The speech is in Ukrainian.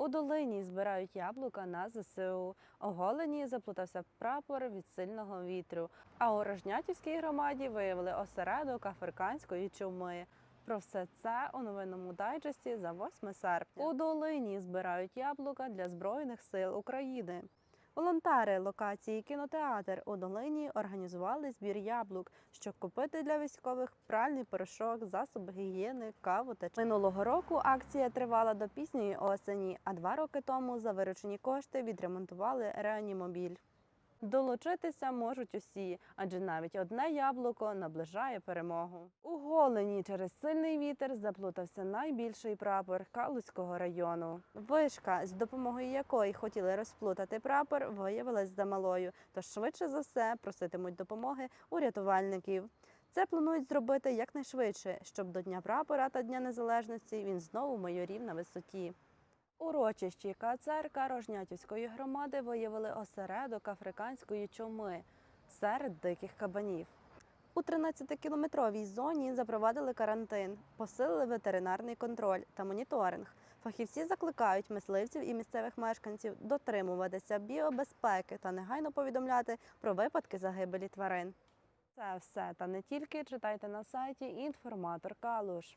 У долині збирають яблука на ЗСУ. Оголені заплутався прапор від сильного вітру. А у Рожнятівській громаді виявили осередок африканської чуми. Про все це у новинному дайджесті за 8 серпня. У долині збирають яблука для Збройних сил України. Волонтери локації кінотеатр у долині організували збір яблук, щоб купити для військових пральний порошок, засоби гігієни, каву та минулого року. Акція тривала до пізньої осені, а два роки тому за виручені кошти відремонтували реанімобіль. Долучитися можуть усі, адже навіть одне яблуко наближає перемогу. У Голені через сильний вітер заплутався найбільший прапор Калузького району. Вишка, з допомогою якої хотіли розплутати прапор, виявилась замалою, тож швидше за все проситимуть допомоги у рятувальників. Це планують зробити якнайшвидше, щоб до Дня прапора та Дня Незалежності він знову майорів на висоті. Урочищі КЦРК Рожнятівської громади виявили осередок африканської чуми серед диких кабанів. У 13-кілометровій зоні запровадили карантин, посилили ветеринарний контроль та моніторинг. Фахівці закликають мисливців і місцевих мешканців дотримуватися біобезпеки та негайно повідомляти про випадки загибелі тварин. Це все та не тільки читайте на сайті інформатор Калуш.